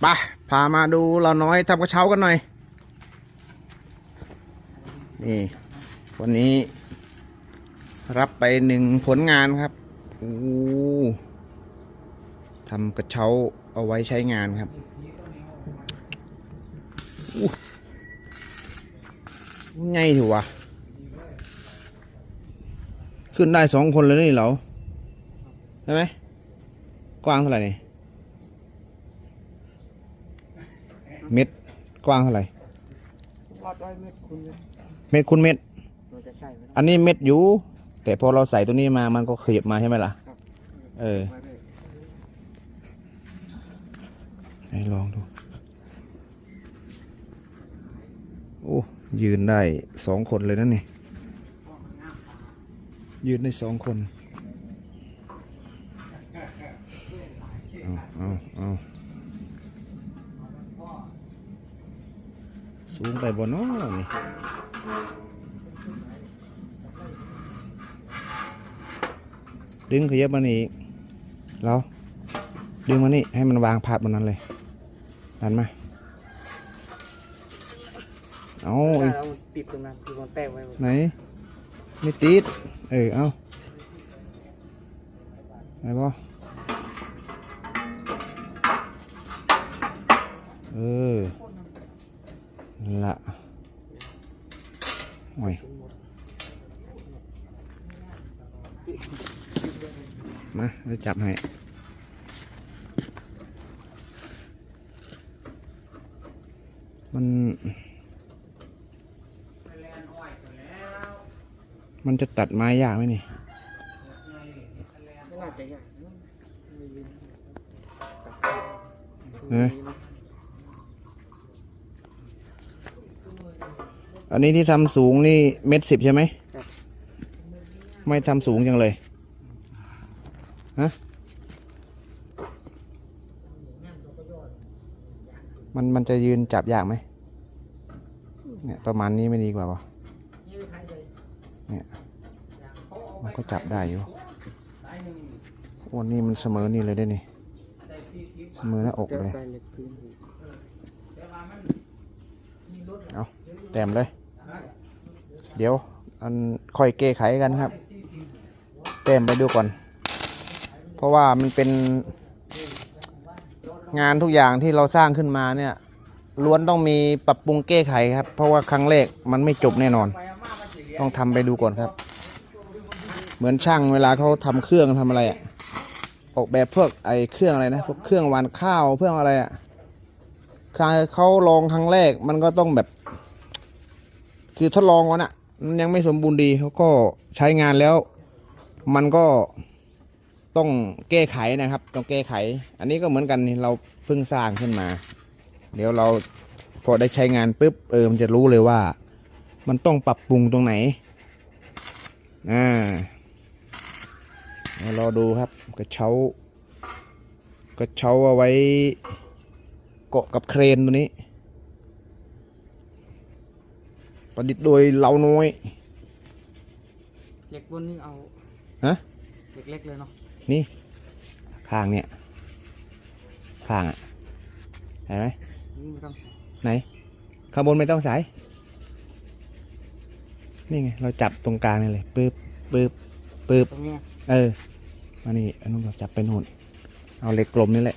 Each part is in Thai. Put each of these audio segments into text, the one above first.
ไปพามาดูเราน้อยทำกระเช้ากันหน่อย นี่วันนี้ รับไปหนึ่งผลงานครับโอ้ทำกระเช้าเอาไว้ใช้งานครับอู้ใหญ่ถือวะขึ้นได้สองคนเลยนี่เหรอใช่ไหมกว้างเท่าไหร่นี่ เม็ดกว้างเท่าไหร่วัดไว้เม็ดคุณเลยเม็ดคูณเม็ดมันจะใช่ไหมอันนี้เม็ดอยู่ แต่พอเราใส่ตัวนี้มามันก็ขยับมาใช่ไหมล่ะ เออไว้เลยให้ลองดู โอ้ยืนได้สองคนเลยนั่นนี่ยืนได้สองคน เอาเอาเอาสูง ไปบนน้อนี่ดึงขยับมานี่อีกเราดึงมานี่ให้มันวางพาดบนนั้นเลยดันมาเอาถ้าอีกเราติดตรงนั้นคือมันแตกไว้หมดไหนไม่ติด เออ เอาไหนบ่เออนั่นละโอ้ยมา จะจับให้ มัน มันจะตัดไม้ยากไหมนี่ไม่น่าจะยากนะไม่ยืนเอ๊ะอันนี้ที่ทำสูงนี่เม็ดสิบใช่ไหม ไม่ทำสูงจังเลย ฮะมันมันจะยืนจับยากไหมเนี่ยประมาณนี้ไม่ดีกว่าปะเนี่ยมันก็จับได้อยู่วันนี้มันเสมอนี่เลยได้นี่เสมอหน้าอกเลยเหล็กพื้นอีกเอาแต้มเลย เดี๋ยวอันค่อยแก้ไขกันครับ แต้มไปดูก่อน เพราะว่ามันเป็นงานทุกอย่างที่เราสร้างขึ้นมาเนี่ยล้วนต้องมีปรับปรุงแก้ไขครับ เพราะว่าครั้งแรกมันไม่จบแน่นอน ต้องทำไปดูก่อนครับ เหมือนช่างเวลาเขาทำเครื่องทำอะไรอะออกแบบพวกไอ้เครื่องอะไรนะพวกเครื่องวานข้าวเครื่ออะไรอะครั้งเขาลองครั้งแรกมันก็ต้องแบบ คือทดลองก่อนอะมันยังไม่สมบูรณ์ดีเขาก็ใช้งานแล้ว มันก็ ต้องแก้ไขนะครับ ต้องแก้ไข อันนี้ก็เหมือนกันนี่เราเพิ่งสร้างขึ้นมา เดี๋ยวเราพอได้ใช้งานปุ๊บเออมันจะรู้เลยว่า มันต้องปรับปรุงตรงไหนอ่าเดี๋ยวรอดูครับกระเช้ากระเช้าเอาไว้เกาะกับเครนตัวนี้ ประดิษฐ์โดยเราน้อยเหล็กบนนี่เอาฮะเหล็กเล็กเลยเนาะ นี่ข้างเนี่ย ข้างอะเห็นไหมนี่ไม่ต้องใส่ไหนข้างบนไม่ต้องสายนี่ไง เราจับตรงกลางนี่เลยปึ๊บปึ๊บปึ๊บตรงเนี้ยเออมานี่อันนู้นเราจับไปนู่น เอาเหล็กกลมนี่แหละ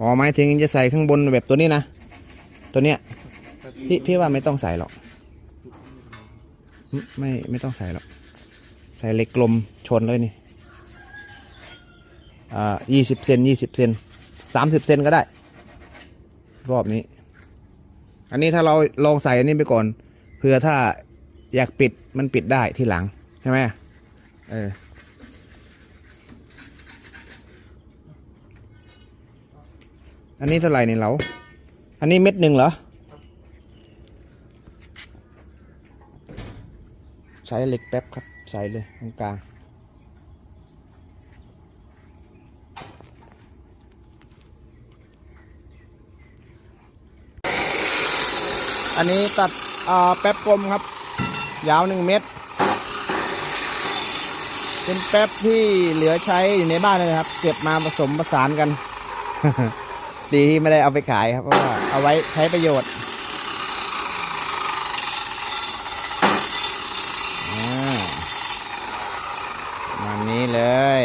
อ๋อหมายถึงจะใส่ข้างบนแบบตัวนี้นะ ตัวเนี้ยพี่พี่ว่าไม่ต้องใส่หรอก ไม่ไม่ต้องใส่หรอก ใส่เหล็กกลมชนเลยนี่อ่ายี่สิบเซนยี่สิบเซนสามสิบเซนก็ได้ รอบนี้ อันนี้ถ้าเราลองใส่อันนี้ไปก่อนเพื่อถ้าอยากปิดมันปิดได้ที่หลัง ใช่ไหมเอออันนี้เท่าไหร่เนี่ยเรา อันนี้เม็ดหนึ่งเหรอ ใช้เหล็กแป๊บครับ ใส่เลยตรงกลางอันนี้ตัดอ่าแป๊บกลมครับ ยาวหนึ่งเมตร เป็นแป๊บที่เหลือใช้อยู่ในบ้านเลยครับ เก็บมาผสมผสานกัน ดีที่ไม่ได้เอาไปขายครับเพราะว่าเอาไว้ใช้ประโยชน์อ่าประมาณ นี้เลย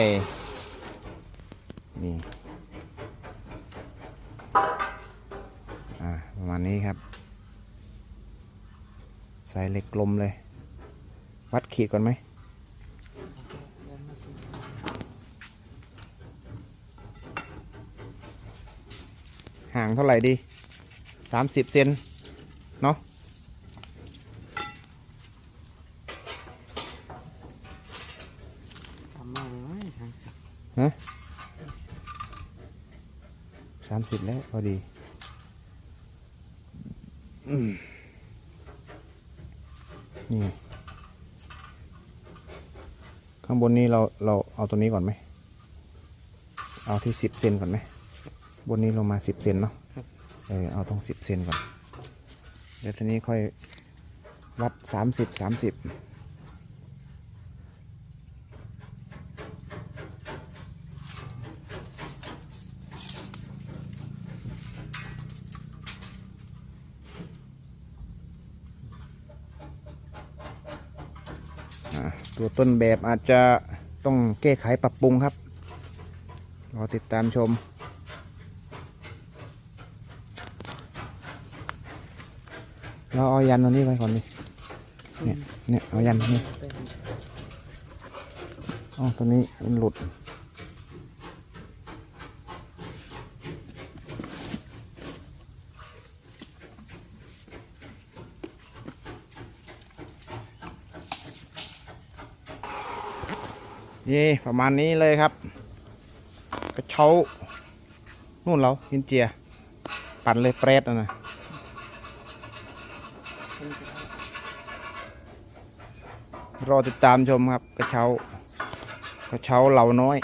นี่อ่าประมาณนี้ครับ ใส่เหล็กกลมเลย วัดขีดก่อนไหมห่างเท่าไหร่ดีสามสิบเซนเนาะ ทำมาเลยไหมทางสัก สามสิบแล้วพอดีอืมนี่ไงข้างบนนี้เราเราเอาตัวนี้ก่อนไหม เอาที่สิบเซนก่อนไหม บนนี้ลงมาสิบเซนเนาะเออเอาตรงสิบเซนก่อน เดี๋ยวทีนี้ค่อยวัดสามสิบสามสิบ อ่า ตัวต้นแบบอาจจะต้องแก้ไขปรับปรุงครับรอติดตามชม เราเอายันตัวนี้ไปก่อนดิเนี่ยเนี่ยเอายันนี่อ๋อตัวนี้มันหลุด นี่ประมาณนี้เลยครับ กระเช้า นู่นเราหินเจีย ปั่นเลยเปรตอะนะรอติดตามชมครับ กระเช้ากระเช้าเหล่าน้อย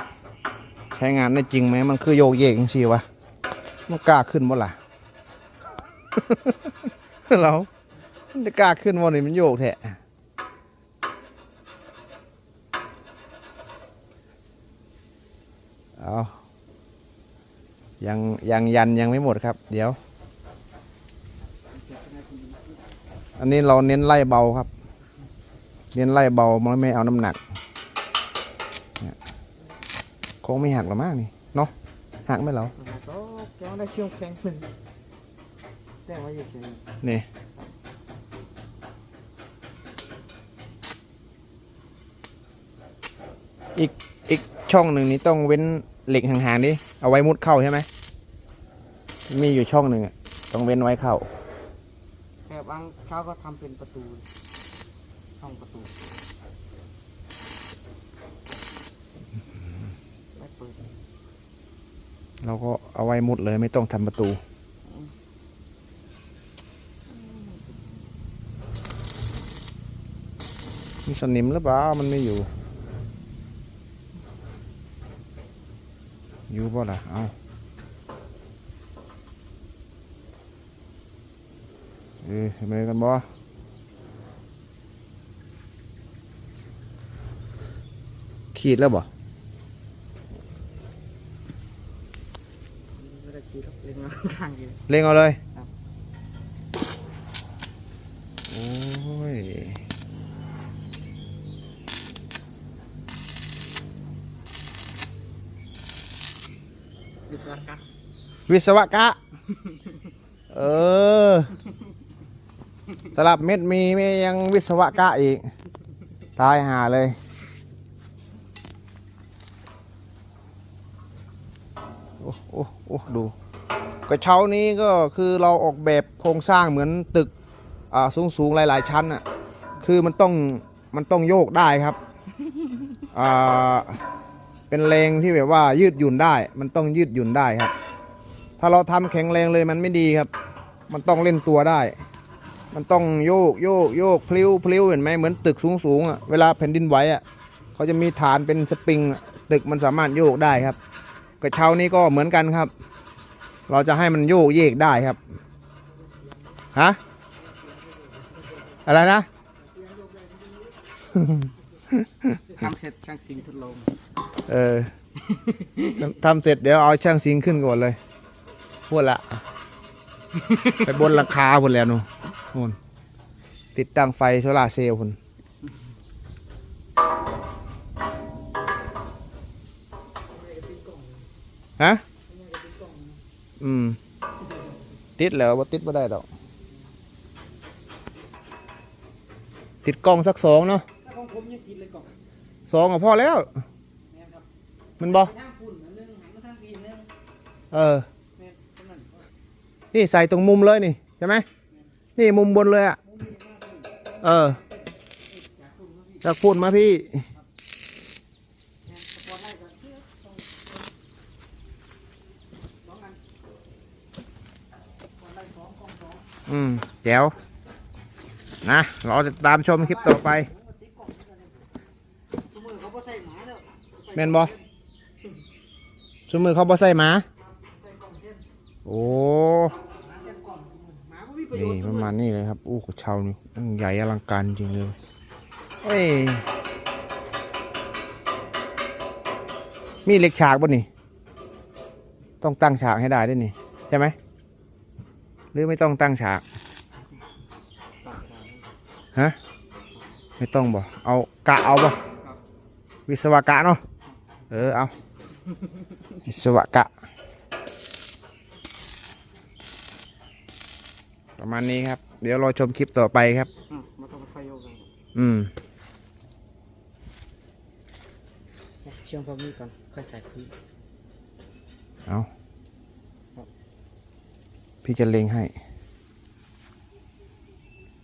ใช้งานได้จริงไหมมันคือโยกเยกจังสิวะมันกล้าขึ้นบ่ล่ะเรามันจะกล้าขึ้นบ่นี่มันโยกแท้ เอายังยังยันยังไม่หมดครับ เดี๋ยว อันนี้เราเน้นไล่เบาครับ เน้นไล่เบามันไม่เอาน้ำหนักเนี่ยคงไม่หักหรอกมั้งนี่เนาะหักไหมเราแล้วก็แกงได้ช่วงแข็งขึ้นแต่ว่าอยู่เฉยนี่อีกอีกช่องหนึ่งนี้ต้องเว้น เหล็กห่างๆดิเอาไว้มุดเข้าใช่ไหมมีอยู่ช่องหนึ่งอะต้องเว้นไว้เข้า แต่บางเช้าก็ทำเป็นประตูช่องประตูไม่เปิดเราก็เอาไว้มุดเลยไม่ต้องทำประตู มีสนิมหรือเปล่ามันไม่อยู่ อยู่ป่ะล่ะ เอาเอ้ยเห็นไหมกันบ่ขีดแล้วบ่ไม่ได้ชี้หรอกเล่นมาข้างอยู่เล็งเอาเลย ครับ โอ้ย วิ ศวกรรมวิศวกะ เออสลับเม็ดมีไม่ยังวิศวกะอีก ตายหาเลย โอ้โอ้โอ้ดูกระเช้านี้ก็คือเราออกแบบโครงสร้างเหมือนตึกอ่าสูงสูงๆหลาย ๆ ชั้นอะ คือมันต้องมันต้องโยกได้ครับอ่า เป็นแรงที่แบบว่ายืดหยุ่นได้ มันต้องยืดหยุ่นได้ครับ ถ้าเราทำแข็งแรงเลยมันไม่ดีครับ มันต้องเล่นตัวได้ มันต้องโยกโยกโยกพลิ้วพลิ้วเห็นไหมเหมือนตึกสูงสูงอะเวลาแผ่นดินไหวอะเขาจะมีฐานเป็นสปริงอะตึกมันสามารถโยกได้ครับกระเช้านี้ก็เหมือนกันครับ เราจะให้มันโยกเยกได้ครับฮะอะไรนะทำเสร็จช่างสิงทดลองเออทำเสร็จเดี๋ยวเอาช่างซิงขึ้นก่อนเลยพูดละ ไปบนราคาพุ่นแล้วนู่นนู่นติดตั้งไฟโซลาเซลล์พุ่นฮะอืม ติดแล้วว่าติดไม่ได้ดอก ติดกล้องสักสองเนาะของผมยังกินเลยก่อน สองก็พอแล้ว แม่นครับมันบอย่างปุ่นอันนึงหันมาทางปีนึงเออ แม่นเท่านั้นนี่ใส่ตรงมุมเลยนี่ใช่ไหมนี่มุมบนเลยอะ เออจากพุ่นมาพี่ แม่นสปอร์ตไลท์ก็ต้องสองอันสปอร์ตไลท์สองกล้องสอง อืมแจ๋วนะเราจะตามชมคลิปต่อไป แม่นบ่สมมือเขาบ่ใส่หมา โอ้นี่ประมาณนี้เลยครับ อู้กระเช้านี่ใหญ่อลังการจริงเลยเอ้ย มีเหล็กฉากบ่นี่ ต้องตั้งฉากให้ได้ด้วยนี่ ใช่ไหม หรือไม่ต้องตั้งฉาก ฮะ ไม่ต้องบ่ เอากะเอาบ่ วิศวกะเนาะ เออ เอาวิศวกะ ประมาณนี้ครับ เดี๋ยวรอชมคลิปต่อไปครับ อืมมาต้องไปโยกันอืมเชื่อมพวกนี้ก่อน ค่อยใส่พื้นเอาพี่จะเล็งให้ค